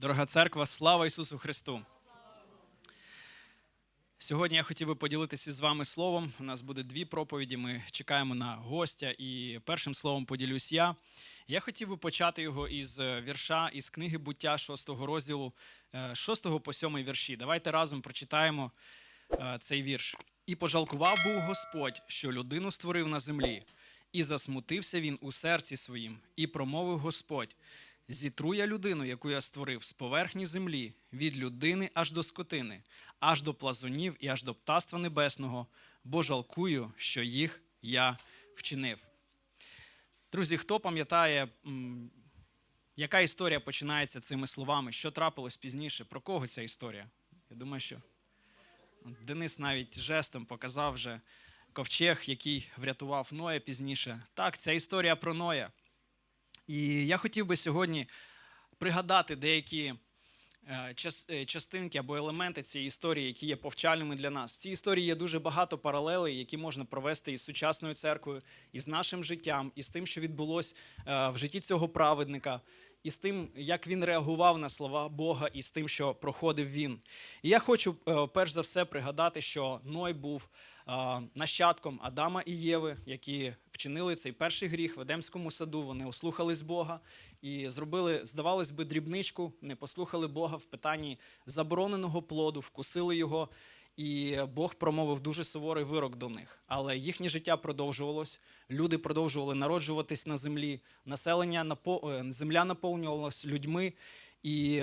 Дорога церква, слава Ісусу Христу! Сьогодні я хотів би поділитися з вами словом. У нас буде дві проповіді. Ми чекаємо на гостя, і першим словом поділюсь я. Я хотів би почати його із е, вірша із книги буття 6 розділу, е, 6 по 7 вірші. Давайте разом прочитаємо е, цей вірш. І пожалкував був Господь, що людину створив на землі, і засмутився він у серці своїм, і промовив Господь: Зітру я людину, яку я створив з поверхні землі, від людини аж до скотини, аж до плазунів і аж до птаства небесного, бо жалкую, що їх я вчинив. Друзі, хто пам'ятає, яка історія починається цими словами? Що трапилось пізніше? Про кого ця історія? Я думаю, що Денис навіть жестом показав вже ковчег, який врятував Ноя пізніше. Так, ця історія про Ноя. І я хотів би сьогодні пригадати деякі е, е, частинки або елементи цієї історії, які є повчальними для нас. В цій історії є дуже багато паралелей, які можна провести із сучасною церквою, із нашим життям, і з тим, що відбулось е, в житті цього праведника, і з тим, як він реагував на слова Бога, і з тим, що проходив він. І я хочу перш за все пригадати, що Ной був нащадком Адама і Єви, які вчинили цей перший гріх в Едемському саду. Вони ослухались Бога і зробили, здавалось би, дрібничку, не послухали Бога в питанні забороненого плоду, вкусили його. І Бог промовив дуже суворий вирок до них. Але їхнє життя продовжувалось. Люди продовжували народжуватись на землі. Населення напо... е, земля наповнювалась людьми, і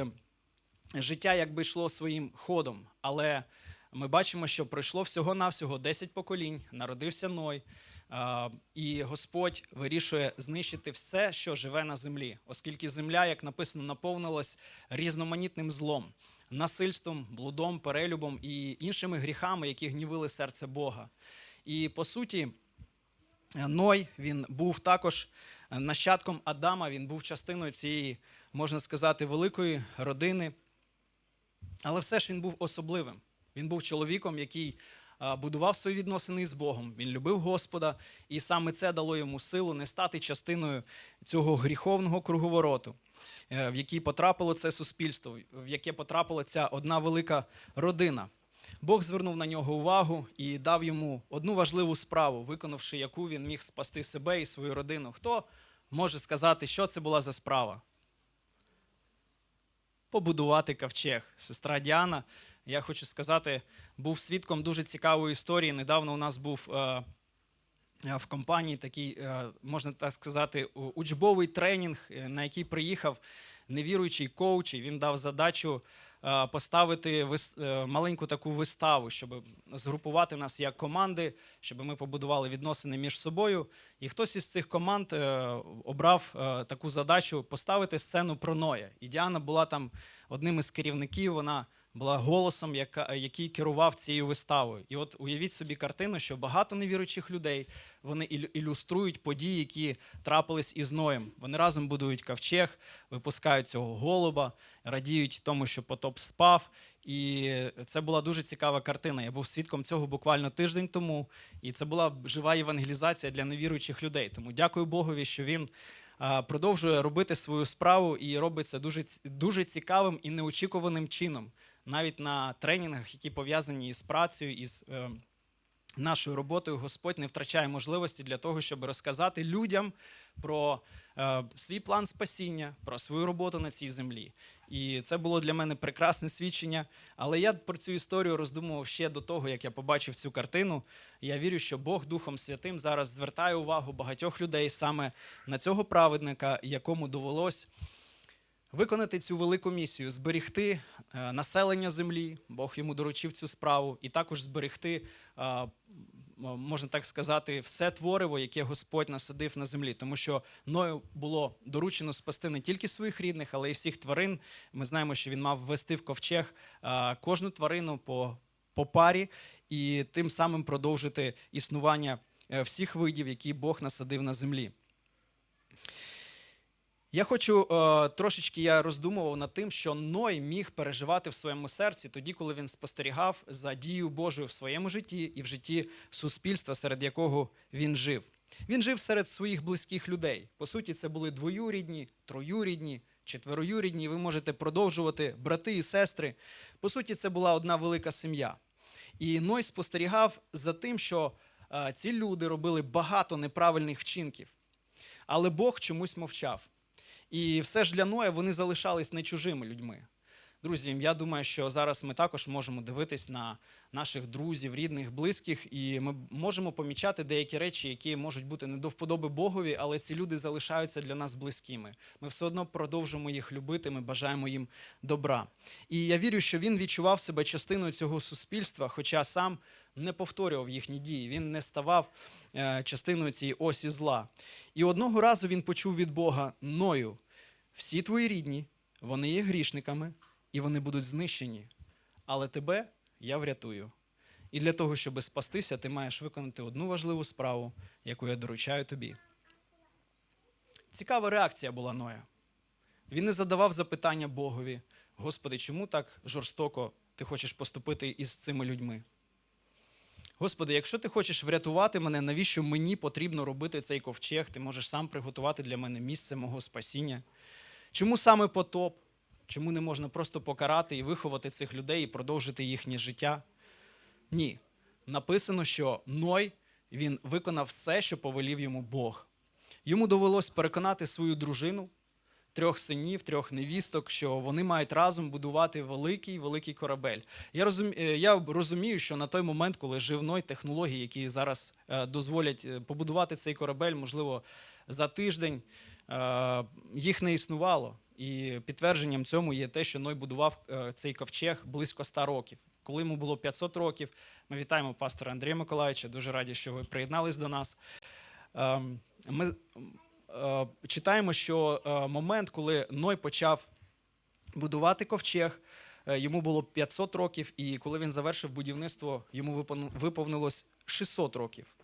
життя якби йшло своїм ходом. Але ми бачимо, що пройшло всього-навсього 10 поколінь, народився Ной. І Господь вирішує знищити все, що живе на землі, оскільки земля, як написано, наповнилась різноманітним злом, насильством, блудом, перелюбом і іншими гріхами, які гнівили серце Бога. І по суті, Ной він був також нащадком Адама, він був частиною цієї, можна сказати, великої родини. Але все ж він був особливим. Він був чоловіком, який будував свої відносини з Богом. Він любив Господа, і саме це дало йому силу не стати частиною цього гріховного круговороту, е, в який потрапило це суспільство, в яке потрапила ця одна велика родина. Бог звернув на нього увагу і дав йому одну важливу справу, виконавши яку він міг спасти себе і свою родину. Хто може сказати, що це була за справа? побудувати ковчег. Сестра Діана, я хочу сказати, був свідком дуже цікавої історії. Недавно у нас був е, е, в компанії такий, е, можна так сказати, учбовий тренінг, на який приїхав невіруючий коуч, і він дав задачу поставити маленьку таку виставу, щоб згрупувати нас як команди, щоб ми побудували відносини між собою. І хтось із цих команд обрав таку задачу поставити сцену про Ноя. І Діана була там одним із керівників. Вона була голосом, яка, який керував цією виставою. І от уявіть собі картину, що багато невіруючих людей вони ілю- ілюструють події, які трапились із Ноєм. Вони разом будують ковчег, випускають цього голуба, радіють тому, що потоп спав. І це була дуже цікава картина. Я був свідком цього буквально тиждень тому. І це була жива євангелізація для невіруючих людей. Тому дякую Богові, що він продовжує робити свою справу і робить це дуже, дуже цікавим і неочікуваним чином. Навіть на тренінгах, які пов'язані із працею, із е, нашою роботою, Господь не втрачає можливості для того, щоб розказати людям про е, свій план спасіння, про свою роботу на цій землі. І це було для мене прекрасне свідчення. Але я про цю історію роздумував ще до того, як я побачив цю картину. Я вірю, що Бог Духом Святим зараз звертає увагу багатьох людей саме на цього праведника, якому довелось виконати цю велику місію, зберегти е, населення землі. Бог йому доручив цю справу, і також зберегти, е, можна так сказати, все твориво, яке Господь насадив на землі. Тому що Ною було доручено спасти не тільки своїх рідних, але й всіх тварин. Ми знаємо, що він мав ввести в ковчег е, кожну тварину по, по парі і тим самим продовжити існування всіх видів, які Бог насадив на землі. Я хочу е, трошечки я роздумував над тим, що Ной міг переживати в своєму серці тоді, коли він спостерігав за дією Божою в своєму житті і в житті суспільства, серед якого він жив. Він жив серед своїх близьких людей. По суті, це були двоюрідні, троюрідні, четвероюрідні, ви можете продовжувати брати і сестри. По суті, це була одна велика сім'я. І Ной спостерігав за тим, що е, ці люди робили багато неправильних вчинків. Але Бог чомусь мовчав. І все ж для Ноя вони залишались не чужими людьми. Друзі, я думаю, що зараз ми також можемо дивитись на наших друзів, рідних, близьких, і ми можемо помічати деякі речі, які можуть бути не до вподоби Богові, але ці люди залишаються для нас близькими. Ми все одно продовжуємо їх любити, ми бажаємо їм добра. І я вірю, що він відчував себе частиною цього суспільства, хоча сам не повторював їхні дії, він не ставав е, частиною цієї осі зла. І одного разу він почув від Бога Ною: всі твої рідні, вони є грішниками, і вони будуть знищені. Але тебе я врятую. І для того, щоб спастися, ти маєш виконати одну важливу справу, яку я доручаю тобі. Цікава реакція була Ноя. Він не задавав запитання Богові: Господи, чому так жорстоко ти хочеш поступити із цими людьми? Господи, якщо ти хочеш врятувати мене, навіщо мені потрібно робити цей ковчег? Ти можеш сам приготувати для мене місце мого спасіння. Чому саме потоп? Чому не можна просто покарати і виховати цих людей і продовжити їхнє життя? Ні. Написано, що Ной він виконав все, що повелів йому Бог. Йому довелось переконати свою дружину, трьох синів, трьох невісток, що вони мають разом будувати великий великий корабель. Я розумію, я розумію, що на той момент, коли жив Ной, технології, які зараз е, дозволять е, побудувати цей корабель, можливо, за тиждень, е, їх не існувало. І підтвердженням цьому є те, що Ной будував е, цей ковчег близько 100 років. Коли йому було 500 років, ми вітаємо пастора Андрія Миколаївича. Дуже раді, що ви приєднались до нас. Ем, Ми е, читаємо, що е, момент, коли Ной почав будувати ковчег, йому було 500 років, і коли він завершив будівництво, йому виповнилось 600 років.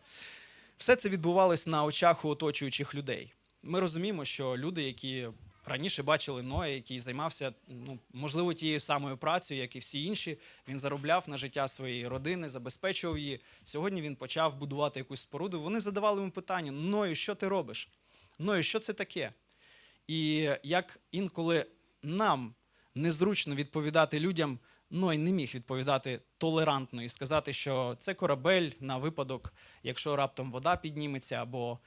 Все це відбувалось на очах у оточуючих людей. Ми розуміємо, що люди, які раніше бачили Ноя, який займався, ну, можливо, тією самою працею, як і всі інші, він заробляв на життя своєї родини, забезпечував її. Сьогодні він почав будувати якусь споруду. Вони задавали йому питання: Ною, що ти робиш? Ною, що це таке? І як інколи нам незручно відповідати людям, Ной не міг відповідати толерантно і сказати, що це корабель на випадок, якщо раптом вода підніметься, або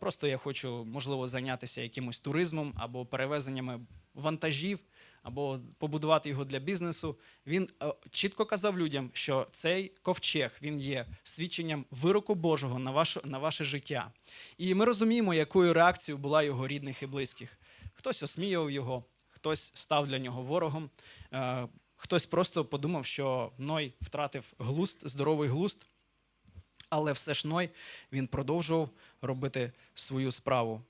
просто я хочу, можливо, зайнятися якимось туризмом або перевезеннями вантажів, або побудувати його для бізнесу. Він е, чітко казав людям, що цей ковчег він є свідченням вироку Божого на ваше, на ваше життя. І ми розуміємо, якою реакцією була його рідних і близьких. Хтось осміяв його, хтось став для нього ворогом, е, хтось просто подумав, що Ной втратив глуст, здоровий глуст. Але все ж Ной він продовжував робити свою справу.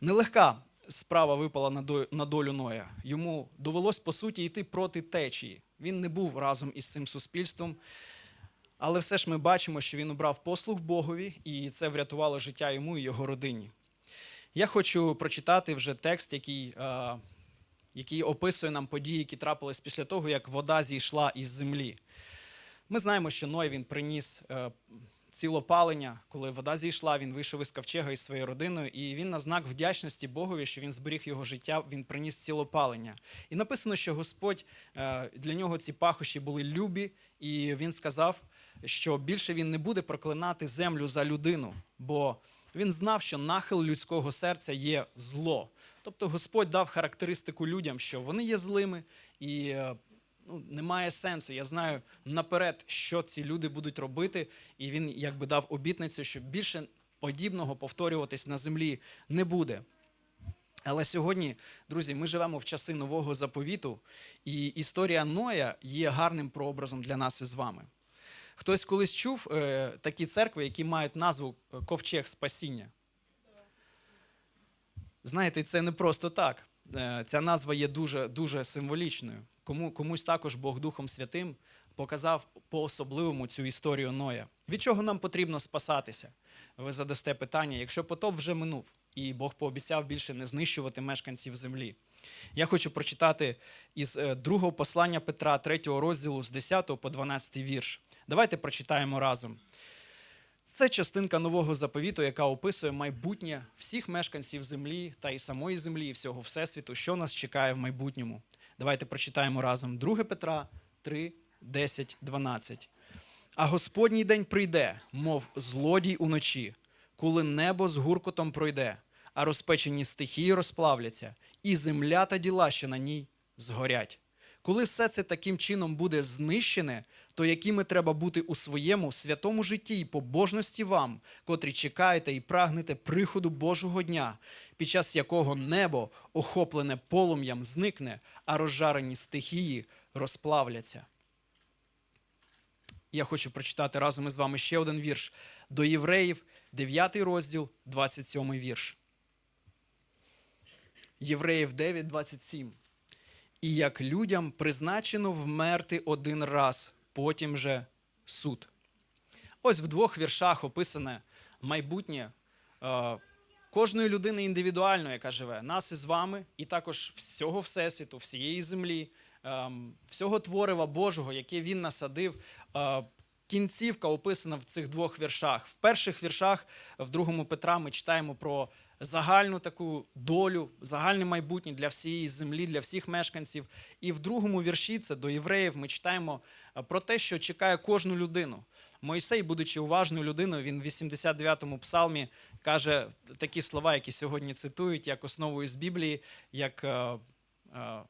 Нелегка справа випала на долю Ноя. Йому довелось по суті йти проти течії. Він не був разом із цим суспільством. Але все ж ми бачимо, що він обрав послуг Богові, і це врятувало життя йому і його родині. Я хочу прочитати вже текст, який, е, який описує нам події, які трапились після того, як вода зійшла із землі. Ми знаємо, що Ной він приніс е, цілопалення, коли вода зійшла, він вийшов із ковчега із своєю родиною, і він на знак вдячності Богові, що він зберіг його життя, він приніс цілопалення. І написано, що Господь е, для нього ці пахощі були любі, і він сказав, що більше він не буде проклинати землю за людину, бо він знав, що нахил людського серця є зло. Тобто Господь дав характеристику людям, що вони є злими і е, ну, немає сенсу. Я знаю наперед, що ці люди будуть робити, і він якби дав обітницю, що більше подібного повторюватись на землі не буде. Але сьогодні, друзі, ми живемо в часи нового заповіту, і історія Ноя є гарним прообразом для нас із вами. Хтось колись чув е, такі церкви, які мають назву е, Ковчег Спасіння. Знаєте, це не просто так. Е, Ця назва є дуже, дуже символічною. Кому, комусь також Бог Духом Святим показав по-особливому цю історію Ноя. Від чого нам потрібно спасатися? Ви задасте питання, якщо потоп вже минув, і Бог пообіцяв більше не знищувати мешканців землі. Я хочу прочитати із е, другого послання Петра, 3 розділу з 10 по 12 вірш. Давайте прочитаємо разом. Це частинка нового заповіту, яка описує майбутнє всіх мешканців землі та і самої землі, і всього всесвіту, що нас чекає в майбутньому. Давайте прочитаємо разом 2 Петра 3, 10, 12. А Господній день прийде, мов злодій уночі, коли небо з гуркотом пройде, а розпечені стихії розплавляться, і земля та діла, що на ній згорять. Коли все це таким чином буде знищене, то якими треба бути у своєму святому житті і побожності вам, котрі чекаєте і прагнете приходу Божого дня, під час якого небо, охоплене полум'ям, зникне, а розжарені стихії розплавляться. Я хочу прочитати разом із вами ще один вірш до євреїв, 9 розділ, 27 вірш. Євреїв 9, 27. І як людям призначено вмерти один раз, потім же суд. Ось в двох віршах описане майбутнє е, кожної людини індивідуально, яка живе, нас із вами, і також всього Всесвіту, всієї землі, е, всього творива Божого, яке він насадив. Е, Кінцівка описана в цих двох віршах. В перших віршах, в другому Петра, ми читаємо про загальну таку долю, загальне майбутнє для всієї землі, для всіх мешканців. І в другому вірші, це до євреїв, ми читаємо е, про те, що чекає кожну людину. Мойсей, будучи уважною людиною, він в 89-му псалмі каже такі слова, які сьогодні цитують, як основою з Біблії, як е,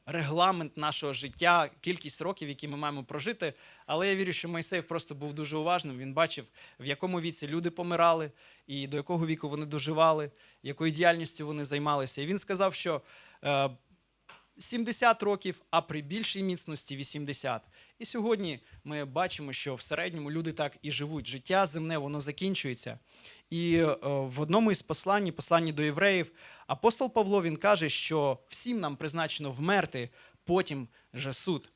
регламент нашого життя, кількість років, які ми маємо прожити. Але я вірю, що Мойсей просто був дуже уважним. Він бачив, в якому віці люди помирали, і до якого віку вони доживали, якою діяльністю вони займалися. І він сказав, що е, 70 років, а при більшій міцності 80. І сьогодні ми бачимо, що в середньому люди так і живуть. Життя земне, воно закінчується. І е, в одному із послань, посланні до євреїв, апостол Павло він каже, що всім нам призначено вмерти, потім же суд.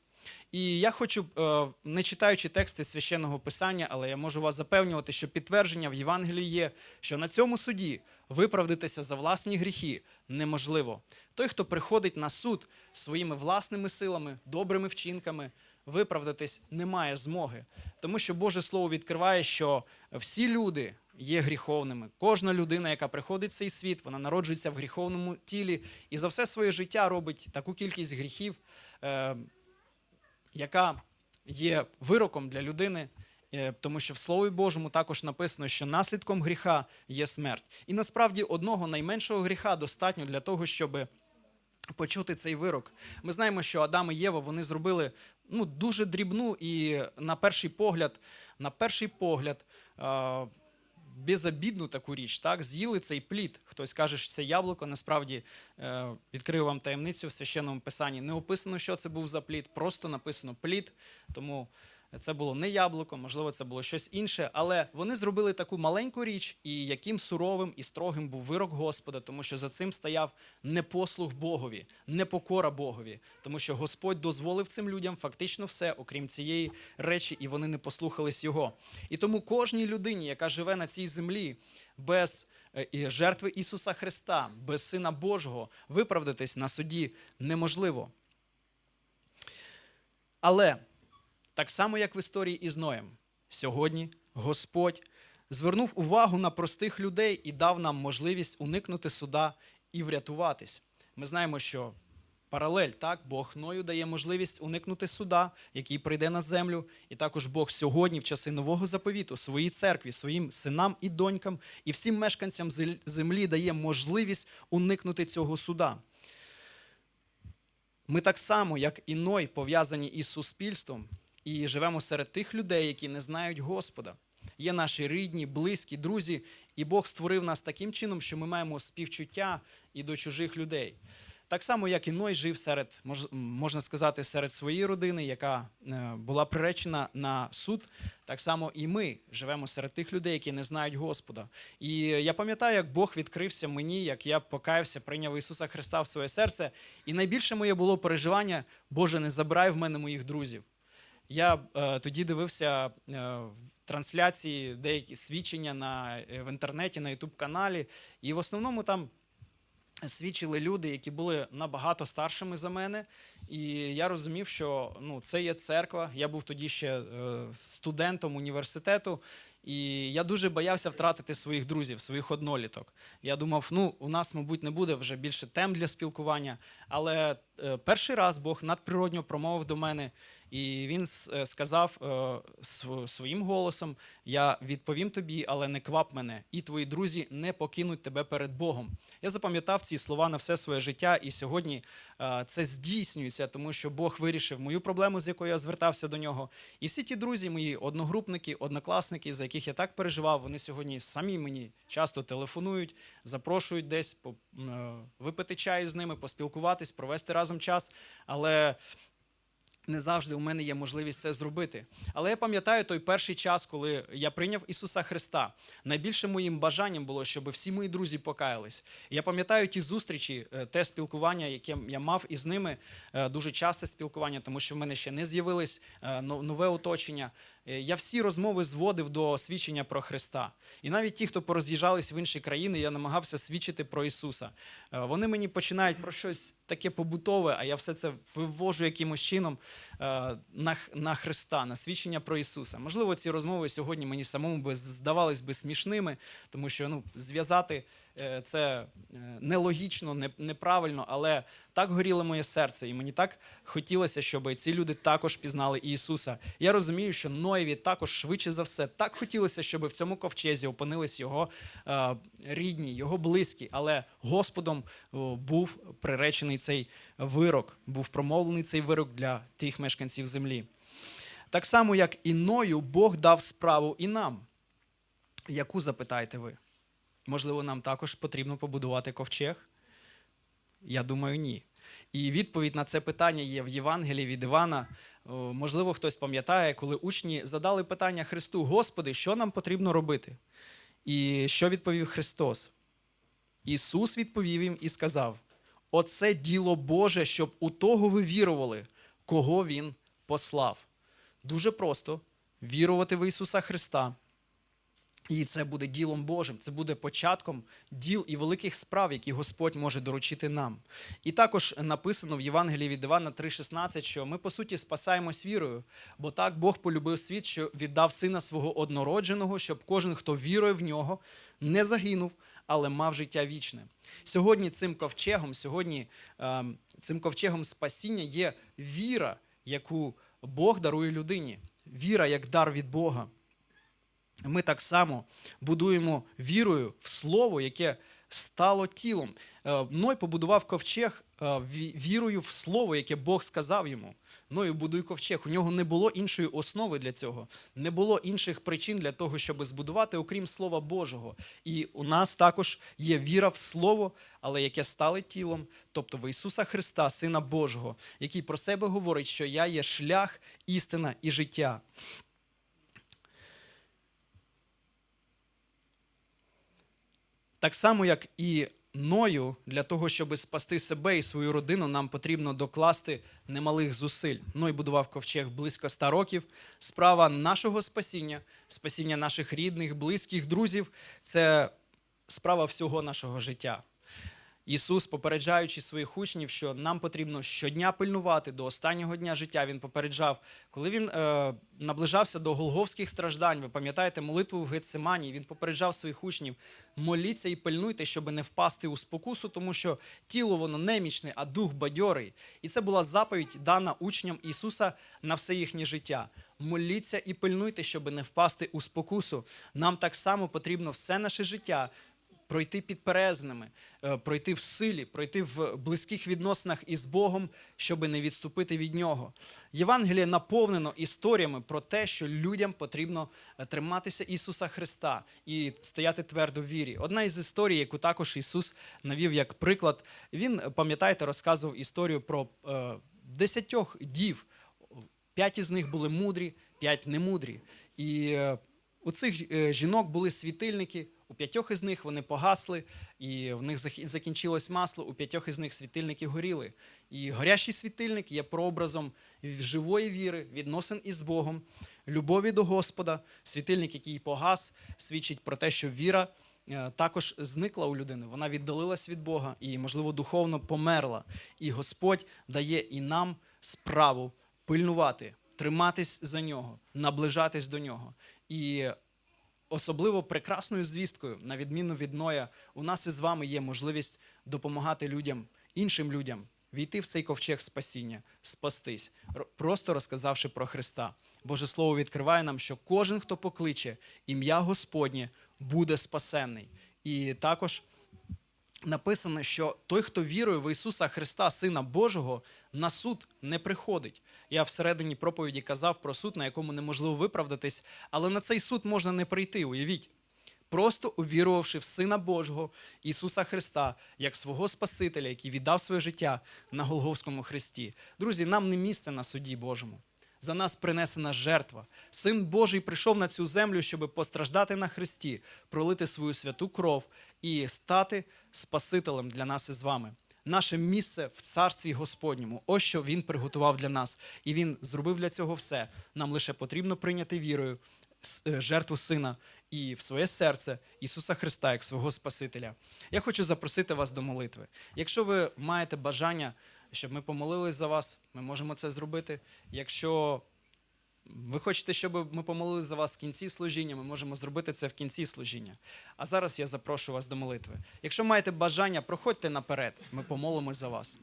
І я хочу, е, не читаючи тексти священного писання, але я можу вас запевнювати, що підтвердження в Євангелії є, що на цьому суді виправдатися за власні гріхи неможливо. Той, хто приходить на суд своїми власними силами, добрими вчинками, виправдатись не має змоги. Тому що Боже Слово відкриває, що всі люди є гріховними. Кожна людина, яка приходить в цей світ, вона народжується в гріховному тілі і за все своє життя робить таку кількість гріхів. е, яка є вироком для людини, е, тому що в Слові Божому також написано, що наслідком гріха є смерть. І насправді одного найменшого гріха достатньо для того, щоб почути цей вирок. Ми знаємо, що Адам і Єва вони зробили ну, дуже дрібну і на перший погляд, на перший погляд. е, Безобідну таку річ, так, з'їли цей плід. Хтось каже, що це яблуко. Насправді е, відкрив вам таємницю в священному писанні. Не описано, що це був за плід, просто написано плід. Тому це було не яблуко, можливо, це було щось інше. Але вони зробили таку маленьку річ, і яким суровим і строгим був вирок Господа, тому що за цим стояв непослух Богові, непокора Богові, тому що Господь дозволив цим людям фактично все, окрім цієї речі, і вони не послухались його. І тому кожній людині, яка живе на цій землі, без е, жертви Ісуса Христа, без Сина Божого, виправдатись на суді неможливо. Але так само, як в історії із Ноєм, сьогодні Господь звернув увагу на простих людей і дав нам можливість уникнути суда і врятуватись. Ми знаємо, що паралель, так, Бог Ною дає можливість уникнути суда, який прийде на землю. І також Бог сьогодні, в часи нового заповіту, своїй церкві, своїм синам і донькам, і всім мешканцям землі дає можливість уникнути цього суда. Ми так само, як і Ной, пов'язані із суспільством і живемо серед тих людей, які не знають Господа. Є наші рідні, близькі, друзі, і Бог створив нас таким чином, що ми маємо співчуття і до чужих людей. Так само, як і Ной жив серед, мож- можна сказати, серед своєї родини, яка е, була приречена на суд, так само і ми живемо серед тих людей, які не знають Господа. І я пам'ятаю, як Бог відкрився мені, як я покаявся, прийняв Ісуса Христа в своє серце. І найбільше моє було переживання: Боже, не забирай в мене моїх друзів. Я е, тоді дивився е, трансляції, деякі свідчення на, е, в інтернеті, на Ютуб каналі, і в основному там свідчили люди, які були набагато старшими за мене. І я розумів, що ну, це є церква. Я був тоді ще е, студентом університету. І я дуже боявся втратити своїх друзів, своїх одноліток. Я думав, ну у нас, мабуть, не буде вже більше тем для спілкування. Але е, перший раз Бог надприродньо промовив до мене, і він е, сказав е, своїм голосом: Я відповім тобі, але не квап мене, і твої друзі не покинуть тебе перед Богом. Я запам'ятав ці слова на все своє життя, і сьогодні е, це здійснюється, тому що Бог вирішив мою проблему, з якою я звертався до нього. І всі ті друзі, мої одногрупники, однокласники, за яких я так переживав, вони сьогодні самі мені часто телефонують, запрошують десь випити чаю з ними, поспілкуватись, провести разом час. Але не завжди у мене є можливість це зробити. Але я пам'ятаю той перший час, коли я прийняв Ісуса Христа. Найбільшим моїм бажанням було, щоб всі мої друзі покаялись. Я пам'ятаю ті зустрічі, е, те спілкування, яке я мав із ними, е, дуже часте спілкування, тому що в мене ще не з'явилось е, нове оточення. Е, Я всі розмови зводив до свідчення про Христа. І навіть ті, хто пороз'їжджались в інші країни, я намагався свідчити про Ісуса. Е, Вони мені починають про щось таке побутове, а я все це вивожу якимось чином е, на, на Христа, на свідчення про Ісуса. Можливо, ці розмови сьогодні мені самому би здавались би смішними, тому що ну, зв'язати це е, нелогічно, неправильно, але так горіло моє серце, і мені так хотілося, щоб ці люди також пізнали Ісуса. Я розумію, що Ноєві також швидше за все так хотілося, щоб в цьому ковчезі опинились його е, рідні, його близькі, але Господом був приречений цей вирок, був промовлений цей вирок для тих мешканців землі. Так само, як і Ною, Бог дав справу і нам. Яку запитаєте ви? Можливо, нам також потрібно побудувати ковчег? Я думаю, ні. І відповідь на це питання є в Євангелії від Івана. Можливо, хтось пам'ятає, коли учні задали питання Христу: Господи, що нам потрібно робити? І що відповів Христос? Ісус відповів їм і сказав: Оце діло Боже, щоб у того ви вірували, кого Він послав. Дуже просто вірувати в Ісуса Христа. І це буде ділом Божим, це буде початком діл і великих справ, які Господь може доручити нам. І також написано в Євангелії від Івана 3,16, що ми, по суті, спасаємось вірою, бо так Бог полюбив світ, що віддав сина свого однородженого, щоб кожен, хто вірує в нього, не загинув, але мав життя вічне. Сьогодні цим ковчегом, сьогодні ем, цим ковчегом спасіння є віра, яку Бог дарує людині. Віра як дар від Бога ми так само будуємо вірою в слово, яке стало тілом. Е, Ной побудував ковчег е, вірою в слово, яке Бог сказав йому. Ною будуй ковчег. У нього не було іншої основи для цього, не було інших причин для того, щоб збудувати, окрім Слова Божого. І у нас також є віра в Слово, але яке стало тілом, тобто в Ісуса Христа, Сина Божого, який про себе говорить, що я є шлях, істина і життя. Так само, як і Ною, для того, щоб спасти себе і свою родину, нам потрібно докласти немалих зусиль. Ной будував ковчег близько ста років. Справа нашого спасіння, спасіння наших рідних, близьких, друзів це справа всього нашого життя. Ісус, попереджаючи своїх учнів, що нам потрібно щодня пильнувати до останнього дня життя. Він попереджав, коли він е, наближався до голговських страждань. Ви пам'ятаєте молитву в Гетсимані? Він попереджав своїх учнів: моліться і пильнуйте, щоб не впасти у спокусу, тому що тіло воно немічне, а дух бадьорий. І це була заповідь, дана учням Ісуса на все їхнє життя. Моліться і пильнуйте, щоб не впасти у спокусу. Нам так само потрібно все наше життя пройти підперезними, е, пройти в силі, пройти в близьких відносинах із Богом, щоб не відступити від нього. Євангеліє наповнено історіями про те, що людям потрібно е, триматися Ісуса Христа і стояти твердо в вірі. Одна із історій, яку також Ісус навів як приклад, він, пам'ятаєте, розказував історію про е, десятьох дів. П'ять із них були мудрі, п'ять немудрі. І е, у цих е, жінок були світильники, у п'ятьох із них вони погасли, і в них закінчилось масло, у п'ятьох із них світильники горіли. І горящий світильник є прообразом живої віри, відносин із Богом, любові до Господа. Світильник, який погас, свідчить про те, що віра е, також зникла у людини. Вона віддалилась від Бога і, можливо, духовно померла. І Господь дає і нам справу пильнувати, триматись за нього, наближатись до нього. І особливо прекрасною звісткою, на відміну від Ноя, у нас із вами є можливість допомагати людям, іншим людям, війти в цей ковчег спасіння, спастись, просто розказавши про Христа. Боже Слово відкриває нам, що кожен, хто покличе ім'я Господнє, буде спасенний. І також написано, що той, хто вірує в Ісуса Христа, Сина Божого, на суд не приходить. Я всередині проповіді казав про суд, на якому неможливо виправдатись, але на цей суд можна не прийти. Уявіть. Просто увірувавши в Сина Божого Ісуса Христа як свого Спасителя, який віддав своє життя на Голговському хресті. Друзі, нам не місце на суді Божому. За нас принесена жертва. Син Божий прийшов на цю землю, щоб постраждати на хресті, пролити свою святу кров і стати Спасителем для нас із вами. Наше місце в царстві Господньому. Ось що він приготував для нас. І він зробив для цього все. Нам лише потрібно прийняти вірою е, жертву сина і в своє серце Ісуса Христа як свого Спасителя. Я хочу запросити вас до молитви. Якщо ви маєте бажання, щоб ми помолились за вас, ми можемо це зробити. Якщо ви хочете, щоб ми помолились за вас в кінці служіння, ми можемо зробити це в кінці служіння. А зараз я запрошую вас до молитви. Якщо маєте бажання, проходьте наперед, ми помолимось за вас.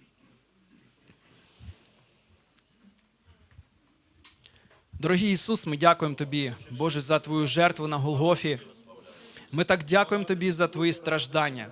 Дорогий Ісус, ми дякуємо Тобі, Боже, за Твою жертву на Голгофі. Ми так дякуємо Тобі за Твої страждання.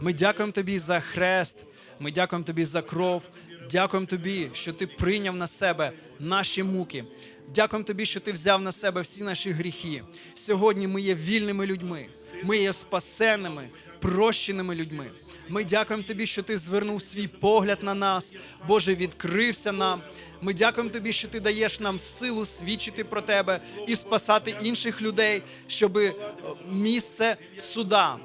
Ми дякуємо Тобі за хрест. Ми дякуємо Тобі за кров. Дякуємо Тобі, що Ти прийняв на себе наші муки. Дякуємо Тобі, що Ти взяв на себе всі наші гріхи. Сьогодні ми є вільними людьми. Ми є спасенними, прощеними людьми. Ми дякуємо Тобі, що Ти звернув свій погляд на нас, Боже, відкрився нам. Ми дякуємо Тобі, що Ти даєш нам силу свідчити про Тебе і спасати інших людей, щоб місце суда,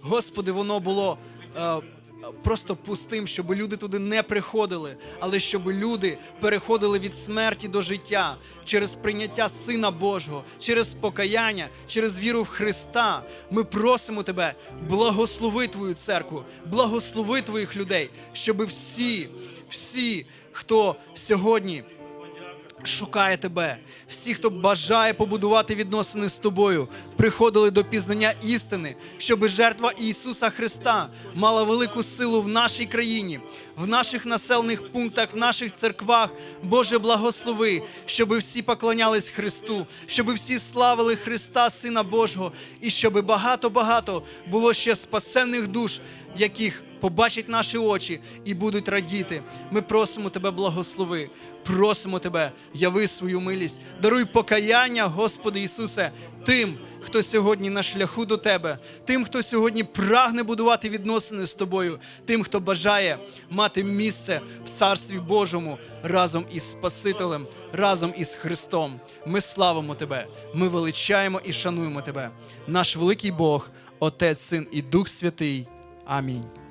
Господи, воно було е, просто пустим, щоб люди туди не приходили, але щоб люди переходили від смерті до життя через прийняття Сина Божого, через покаяння, через віру в Христа. Ми просимо Тебе, благослови Твою церкву, благослови Твоїх людей, щоб всі, всі, хто сьогодні шукає тебе. Всі, хто бажає побудувати відносини з тобою, приходили до пізнання істини, щоб жертва Ісуса Христа мала велику силу в нашій країні, в наших населених пунктах, в наших церквах. Боже, благослови, щоб всі поклонялись Христу, щоб всі славили Христа, Сина Божого, і щоб багато-багато було ще спасенних душ, яких побачать наші очі і будуть радіти. Ми просимо тебе, благослови, просимо тебе, яви свою милість, даруй покаяння, Господи Ісусе, тим, хто сьогодні на шляху до Тебе, тим, хто сьогодні прагне будувати відносини з тобою, тим, хто бажає мати місце в Царстві Божому разом із Спасителем, разом із Христом. Ми славимо Тебе, ми величаємо і шануємо Тебе, наш великий Бог, Отець, Син і Дух Святий. Амінь.